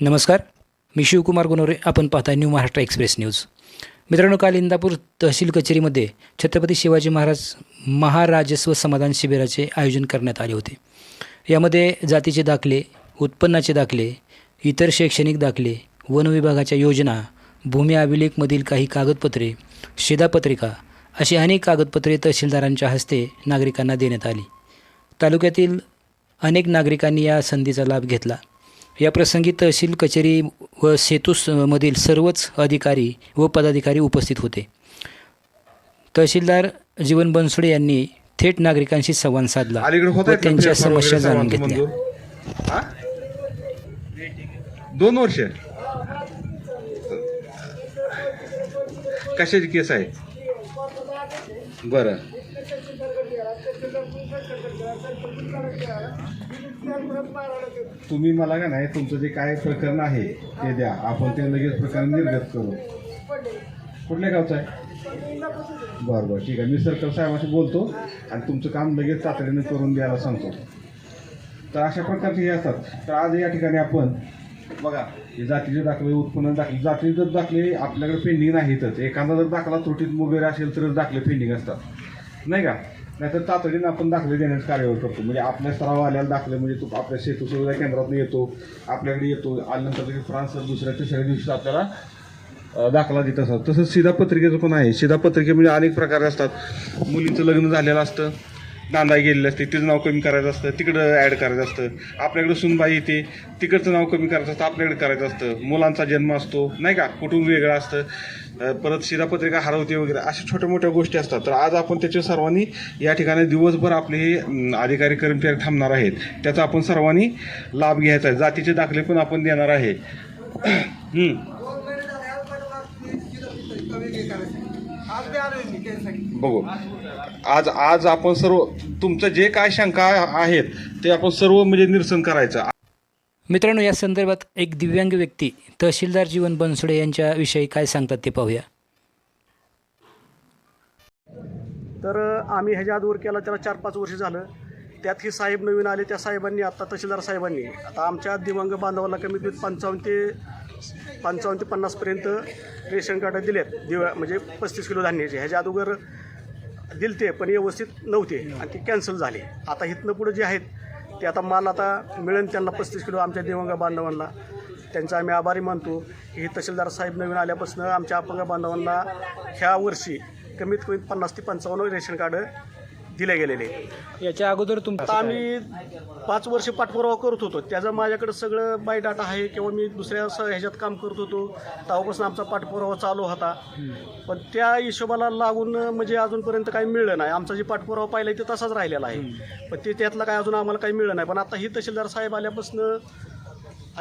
नमस्कार. मी शिवकुमार गुनोरे. आपण पाहता न्यू महाराष्ट्र एक्सप्रेस न्यूज. मित्रांनो काल इंदापूर तहसील कचेरीमध्ये छत्रपती शिवाजी महाराज महाराजस्व समाधान शिबिराचे आयोजन करण्यात आले होते. यामध्ये जातीचे दाखले उत्पन्नाचे दाखले इतर शैक्षणिक दाखले वन विभागाच्या योजना भूमी अभिलेखमधील काही कागदपत्रे शिधापत्रिका अशी अनेक कागदपत्रे तहसीलदारांच्या हस्ते नागरिकांना देण्यात आली. तालुक्यातील अनेक नागरिकांनी या संधीचा लाभ घेतला. या प्रसंगी तहसील कचेरी व सेतूस मधील सर्वच अधिकारी व पदाधिकारी उपस्थित होते. तहसीलदार जीवन बनसोडे यांनी थेट नागरिकांशी संवाद साधला व त्यांच्या समस्या जाणून घेतल्या? दोन वर्ष? कशाची केस आहे? बरं. तुम्ही मला का नाही तुमचं जे काय प्रकरण आहे ते द्या. आपण ते लगेच प्रकरण निर्गत करू. कुठल्या गावचं आहे? बरं बरं ठीक आहे. मी सर्कल साहेबाशी बोलतो आणि तुमचं काम लगेच तातडीने करून द्यायला सांगतो. तर अशा प्रकारचे हे असतात. तर आज या ठिकाणी आपण बघा हे जातीचे दाखले उत्पन्न दाखले जातीचे जर दाखले आपल्याकडे पेंडिंग नाहीतच. एखादा जर दाखला त्रुटीत वगैरे असेल तरच दाखले पेंडिंग असतात. नाही का? नाहीतर तातडीने आपण दाखले देण्यास कार्यवाही करतो. म्हणजे आपल्या स्तरावर आल्याला दाखले म्हणजे तो आपल्या सेतू सुविधा केंद्रातून येतो आपल्याकडे येतो आल्यानंतर लगेच फ्रान्स दुसऱ्या तिसऱ्या दिवशी आपल्याला दाखला देत असतात. तसंच शिधापत्रिकेचं पण आहे. शिधापत्रिके म्हणजे अनेक प्रकार असतात. मुलीचं लग्न झालेलं असतं. नांदा गेलेलं असते तिचं नाव कमी करायचं असतं तिकडं ॲड करायचं असतं. आपल्याकडे सुनबाई येते तिकडचं नाव कमी करायचं असतं आपल्याकडे करायचं असतं. मुलांचा जन्म असतो नाही का? कुटुंब वेगळं असतं. परत शिधापत्रिका हरवते वगैरे अशा छोट्या मोठ्या गोष्टी असतात. तर आज आपण त्याच्या सर्वांनी या ठिकाणी दिवसभर आपले हे अधिकारी कर्मचारी थांबणार आहेत. त्याचा आपण सर्वांनी लाभ घ्यायचा आहे. जातीचे दाखले पण आपण देणार आहे. बघू. आज आज आपण सर्व तुमचं जे काय शंका आहेत ते आपण सर्व म्हणजे निरसन करायचं. मित्रांनो या संदर्भात एक दिव्यांग व्यक्ती तहसीलदार जीवन बनसोडे यांच्या विषयी काय सांगतात ते पाहूया. तर आम्ही ह्याच्या आधीवर केला त्याला चार पाच वर्ष झालं. त्यात ही साहेब नवीन आले त्या साहेबांनी आत्ता तहसीलदार साहेबांनी. आता आमच्या दिव्यांग बांधवाला कमीत कमी पंचावन्न ते पंचावन्न ते पन्नासपर्यंत रेशन कार्ड दिलेत. दिव्या म्हणजे पस्तीस किलो धान्याचे. ह्याच्या अगोदर दिलते पण व्यवस्थित नव्हते आणि ते कॅन्सल झाले. आता इथनं पुढे जे आहेत ते आता माल आता मिळेल त्यांना पस्तीस किलो आमच्या दिवंग बांधवांना. त्यांचा आम्ही आभारी मानतो. हे तहसीलदार साहेब नवीन आल्यापासून आमच्या अपंग बांधवांना ह्या वर्षी कमीत कमी पन्नास ते पंचावन्न रेशन कार्ड दिले गेलेले. याच्या अगोदर तुम आता आम्ही पाच वर्ष पाठपुरावा करत होतो. त्याचं माझ्याकडे सगळं बायोडाटा आहे किंवा मी दुसऱ्या स- ह्याच्यात काम करत होतो. तेव्हापासून आमचा पाठपुरावा चालू होता. पण त्या हिशोबाला लागून म्हणजे अजूनपर्यंत काही मिळलं नाही. आमचा जे पाठपुरावा पाहिला ते तसाच राहिलेला आहे. पण ते त्यातलं काय अजून आम्हाला काही मिळलं नाही. पण आता ही तहसीलदार साहेब आल्यापासून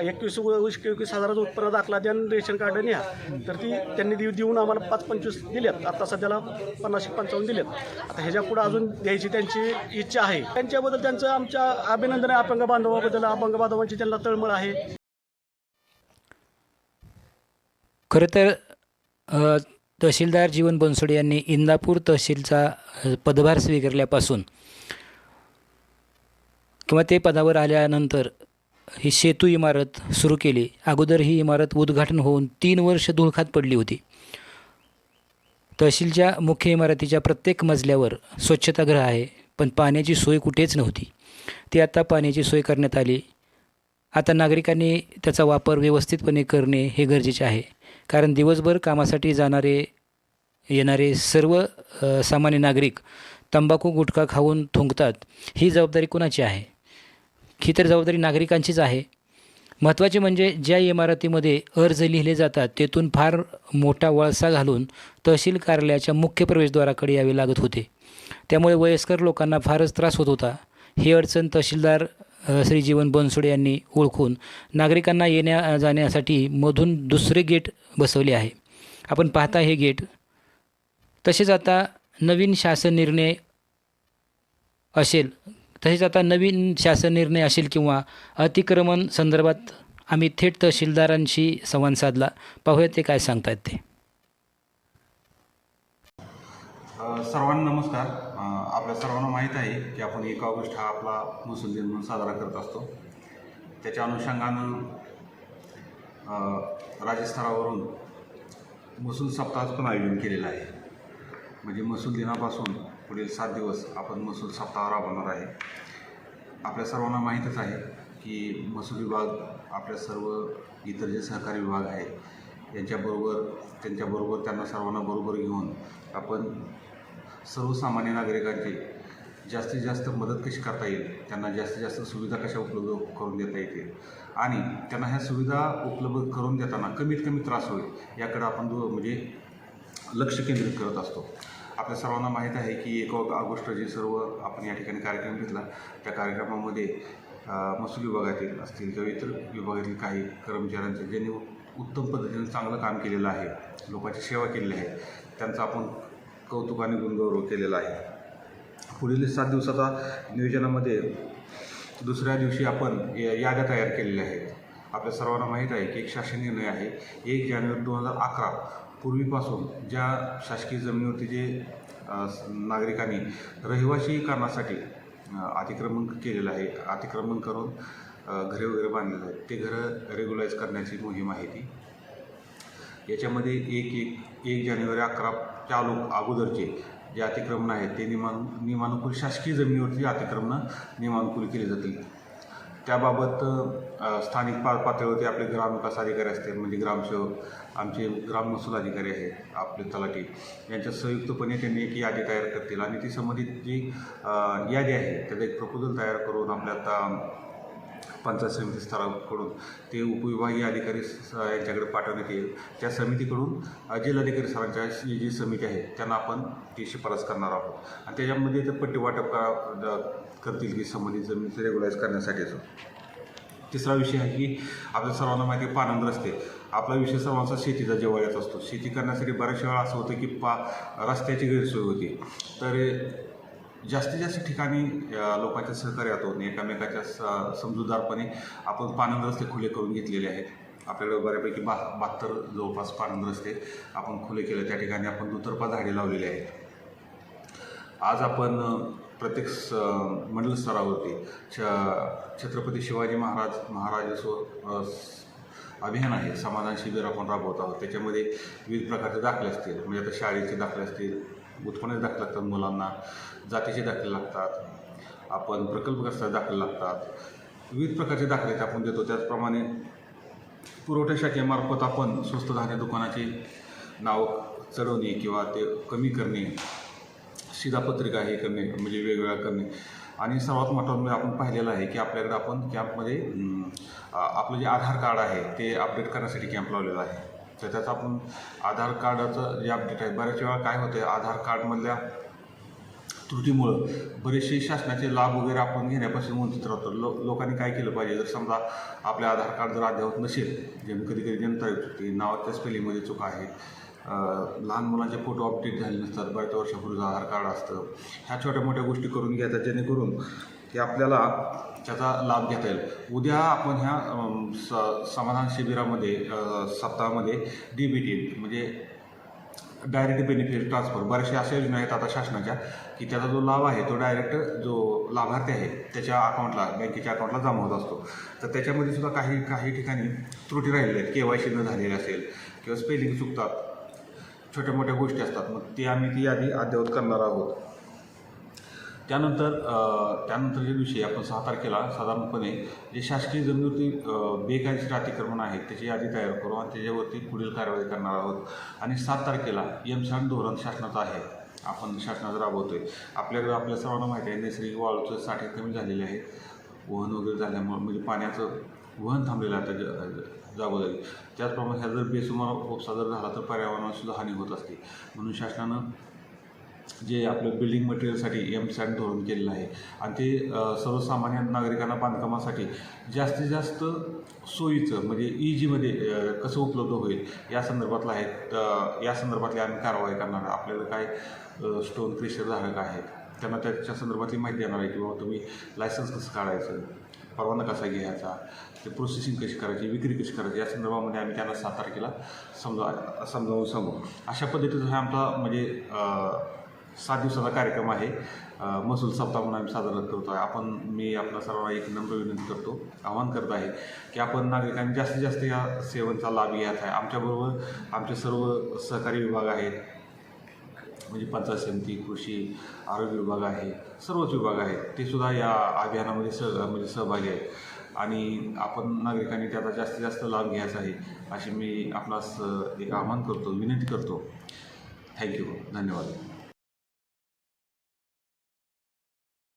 एकवीस एकवीस हजाराचं उत्पन्न दाखला द्या रेशन कार्ड न्या तर ती त्यांनी देऊ देऊन आम्हाला पाच पंचवीस दिल्यात आता सध्याला पन्नास पंचावन्न दिल्यात आता ह्याच्या पुढे अजून द्यायची त्यांची इच्छा आहे. त्यांच्याबद्दल त्यांचं आमच्या अभिनंदन आहे. अपंग बांधवाबद्दल अपंग बांधवांची त्यांना तळमळ आहे. खरं तर तहसीलदार जीवन बनसोडे यांनी इंदापूर तहसीलचा पदभार स्वीकारल्यापासून किंवा ते पदावर आल्यानंतर ही सेतू इमारत सुरू केली. अगोदर ही इमारत उद्घाटन होऊन तीन वर्ष धुळखात पडली होती. तहसीलच्या मुख्य इमारतीच्या प्रत्येक मजल्यावर स्वच्छतागृह आहे पण पाण्याची सोय कुठेच नव्हती. ती आता पाण्याची सोय करण्यात आली. आता नागरिकांनी त्याचा वापर व्यवस्थितपणे करणे हे गरजेचे आहे कारण दिवसभर कामासाठी जाणारे येणारे सर्व सामान्य नागरिक तंबाखू गुटखा खाऊन थुंकतात. ही जबाबदारी कुणाची आहे? ही तर जबाबदारी नागरिकांचीच आहे. महत्त्वाचे म्हणजे ज्या इमारतीमध्ये अर्ज लिहिले जातात तेथून फार मोठा वळसा घालून तहसील कार्यालयाच्या मुख्य प्रवेशद्वाराकडे यावे लागत होते. त्यामुळे वयस्कर लोकांना फारच त्रास होत होता. ही अडचण तहसीलदार श्रीजीवन श्री जीवन बनसोडे यांनी ओळखून नागरिकांना येण्या जाण्यासाठी मधून दुसरे गेट बसवले आहे. आपण पाहता हे गेट. तसेच आता नवीन शासन निर्णय असेल तसेच आता नवीन शासन निर्णय असेल किंवा अतिक्रमण संदर्भात आम्ही थेट तहसीलदारांशी संवाद साधला. पाहूया ते काय सांगतायत ते. सर्वांना नमस्कार. आपल्या सर्वांना माहीत आहे की आपण एक ऑगस्ट हा आपला महसूल दिन म्हणून साजरा करत असतो. त्याच्या अनुषंगानं राज्यस्तरावरून महसूल सप्ताहाचं पण आयोजन केलेलं आहे. म्हणजे महसूल दिनापासून पुढील सात दिवस आपण महसूल सप्ताह राबवणार आहे. आपल्या सर्वांना माहीतच आहे की महसूल विभाग आपल्या सर्व इतर जे सहकारी विभाग आहेत यांच्याबरोबर त्यांच्याबरोबर त्यांना सर्वांना बरोबर घेऊन आपण सर्वसामान्य नागरिकांची जास्तीत जास्त मदत कशी करता येईल त्यांना जास्तीत जास्त सुविधा कशा उपलब्ध करून देता येतील आणि त्यांना ह्या सुविधा उपलब्ध करून देताना कमीत कमी त्रास होईल याकडे आपण म्हणजे लक्ष केंद्रित करत असतो. आपल्या सर्वांना माहीत आहे की एक ऑगस्ट जे सर्व आपण या ठिकाणी कार्यक्रम घेतला. त्या कार्यक्रमामध्ये महसूल विभागातील असतील किंवा इतर विभागातील काही कर्मचाऱ्यांचे ज्यांनी उत्तम पद्धतीने चांगलं काम केलेलं आहे लोकांची सेवा केलेली आहे त्यांचा आपण कौतुक आणि गुणगौरव केलेला आहे. पुढील सात दिवसाचा नियोजनामध्ये दुसऱ्या दिवशी आपण या- याद्या तयार केलेल्या आहेत. आपल्या सर्वांना माहीत आहे की एक शासन निर्णय आहे. एक जानेवारी दोन हजार अकरा पूर्वीपासून ज्या शासकीय जमिनीवरती जे नागरिकांनी रहिवासी कारणासाठी अतिक्रमण केलेलं आहे अतिक्रमण करून घरे वगैरे बांधलेलं आहेत ते घरं रेग्युलाइज करण्याची मोहीम आहे ती. याच्यामध्ये एक एक एक जानेवारी अकरा चालू अगोदरचे जे अतिक्रमण आहेत ते निमान नियमानुकूल शासकीय जमिनीवरती अतिक्रमणं नियमानुकूल केली जातील. त्याबाबत स्थानिक पा पातळीवरती आपले ग्रामविकास अधिकारी असतील म्हणजे ग्रामसेवक आमचे ग्राम महसूल अधिकारी आहेत आपले तलाठी यांच्या संयुक्तपणे त्यांनी एक यादी तयार करतील. आणि ती संबंधित जी यादी आहे त्याचा एक प्रपोजल तयार करून आपल्या आता पंचायत समिती स्तराकडून ते उपविभागीय अधिकारी स- यांच्याकडे पाठवण्यात येईल. त्या समितीकडून जिल्हाधिकारी सरांच्या जी समिती आहे त्यांना आपण ती शिफारस करणार आहोत. आणि त्याच्यामध्ये ते पट्टी वाटप करा करतील की संबंधित जमीन रेग्युलाइज करण्यासाठीचं. तिसरा विषय आहे की आपल्या सर्वांना माहिती आहे पानंद रस्ते. आपला विषय सर्वांचा शेतीचा जिव्हाळ्याचा असतो. शेती करण्यासाठी बऱ्याच वेळा असं होतं की पा रस्त्याची गैरसोय होती. तर जास्तीत जास्त ठिकाणी अ, लोकांच्या सहकार्यातून एकामेकाच्या स समजूतदारपणे आपण पानंद रस्ते खुले करून घेतलेले आहेत. आपल्याकडे बऱ्यापैकी बा बहात्तर जवळपास पानंद रस्ते आपण खुले केले. त्या ठिकाणी आपण दुतर्फा झाडे लावलेली आहेत. आज आपण प्रत्येक स मंडल स्तरावरती. छ छत्रपती शिवाजी महाराज महाराजस्व अ, अभियान आहे. समाधान शिबिर आपण राबवत आहोत. त्याच्यामध्ये विविध प्रकारचे दाखले असतील. म्हणजे आता शाळेचे दाखले असतील उत्पन्नाचे दाखले लागतात मुलांना जातीचे दाखले लागतात आपण प्रकल्पग्रस्त दाखले लागतात. विविध प्रकारचे दाखले ते आपण देतो. त्याचप्रमाणे पुरवठा शाखेमार्फत आपण स्वस्त धान्य दुकानाचे नाव चढवणे किंवा ते कमी करणे शिधापत्रिका हे करणे म्हणजे वेगवेगळ्या करणे. आणि सर्वात मोठा म्हणजे आपण पाहिलेलं आहे की आपल्याकडे आपण कॅम्पमध्ये आपलं जे आधार कार्ड आहे ते अपडेट करण्यासाठी कॅम्प लावलेला आहे. तर त्याचं आपण आधार कार्डाचं जे अपडेट आहे बऱ्याच वेळा काय होतं आधार कार्डमधल्या त्रुटीमुळं बरेचसे शासनाचे लाभ वगैरे आपण घेण्यापासून वंचित राहतो. लो लोकांनी काय केलं पाहिजे? जर समजा आपल्या आधार कार्ड जर अद्यावत नसेल जे कधी कधी जनता चुकते नावाच्या स्पेलिंगमध्ये चूक आहे लहान मुलांचे फोटो अपडेट झाले नसतात. बऱ्याच वर्षापूर्वीचं आधार कार्ड असतं. ह्या छोट्या मोठ्या गोष्टी करून घ्यायच्या जेणेकरून ते आपल्याला त्याचा लाभ घेता येईल. उद्या आपण ह्या स समाधान शिबिरामध्ये सप्ताहामध्ये डी बी टी म्हणजे डायरेक्ट बेनिफिट ट्रान्सफर बऱ्याचशा अशा योजना आहेत आता शासनाच्या की त्याचा जो लाभ आहे तो डायरेक्ट जो लाभार्थी आहे त्याच्या अकाउंटला बँकेच्या अकाउंटला जमा होत असतो. तर त्याच्यामध्ये सुद्धा काही काही ठिकाणी त्रुटी राहिलेल्या आहेत. के वाय सी न झालेले असेल किंवा स्पेलिंग चुकतात. छोट्या मोठ्या गोष्टी असतात. मग ती आम्ही ती यादी अद्ययावत करणार आहोत. त्यानंतर त्यानंतरच्या दिवशी आपण सहा तारखेला साधारणपणे जे शासकीय जमिनीवरती बेकायदेशीर अतिक्रमण आहे त्याची यादी तयार करू आणि त्याच्यावरती पुढील कारवाई करणार आहोत. आणि सात तारखेला एम धोरण शासनाचं आहे. आपण शासनाचं राबवतोय. आपल्याकडे आपल्या सर्वांना माहिती आहे नैसर्गिक वाळूचे साठे कमी झालेले आहेत वहन वगैरे झाल्यामुळं म्हणजे पाण्याचं वहन थांबलेलं आहे आता ज- जागोजागी. त्याचप्रमाणे ह्या जर बेसुमार उपसा जर झाला तर पर्यावरणातसुद्धा हानी होत असते. म्हणून शासनानं जे आपलं बिल्डिंग मटेरियलसाठी एम सॅट धोरण केलेलं आहे आणि ते सर्वसामान्य नागरिकांना बांधकामासाठी जास्तीत जास्त सोयीचं म्हणजे इजीमध्ये कसं उपलब्ध होईल या संदर्भातलं आहे या संदर्भातली आम्ही कारवाई करणार आपल्याला काय स्टोन क्रेशर धारक आहेत त्यांना त्याच्या संदर्भातली माहिती देणार आहे की बाबा तुम्ही लायसन्स कसं काढायचं? परवाना कसा घ्यायचा ते प्रोसेसिंग कशी करायची विक्री कशी करायची या संदर्भामध्ये आम्ही त्यांना सात तारखेला समजा समजावून सांगू. अशा पद्धतीचा हा आमचा म्हणजे सात दिवसाचा कार्यक्रम आहे. महसूल सप्ताह म्हणून आम्ही साजरा करतो आहे आपण मी आपल्या सर्वांना एक नम्र विनंती करतो आवाहन करत आहे की आपण नागरिकांनी जास्तीत जास्त या सेवांचा लाभ घ्यायचा आहे. आमच्याबरोबर आमचे सर्व सहकारी विभाग आहेत म्हणजे पंचायत समिती कृषी आरोग्य विभाग आहे सर्वच विभाग आहेत. ते सुद्धा या अभियानामध्ये सह म्हणजे सहभागी आहेत. आणि आपण नागरिकांनी त्याचा जास्तीत जास्त लाभ घ्यायचा आहे अशी मी आपणास एक आवाहन करतो विनंती करतो. थँक्यू. धन्यवाद.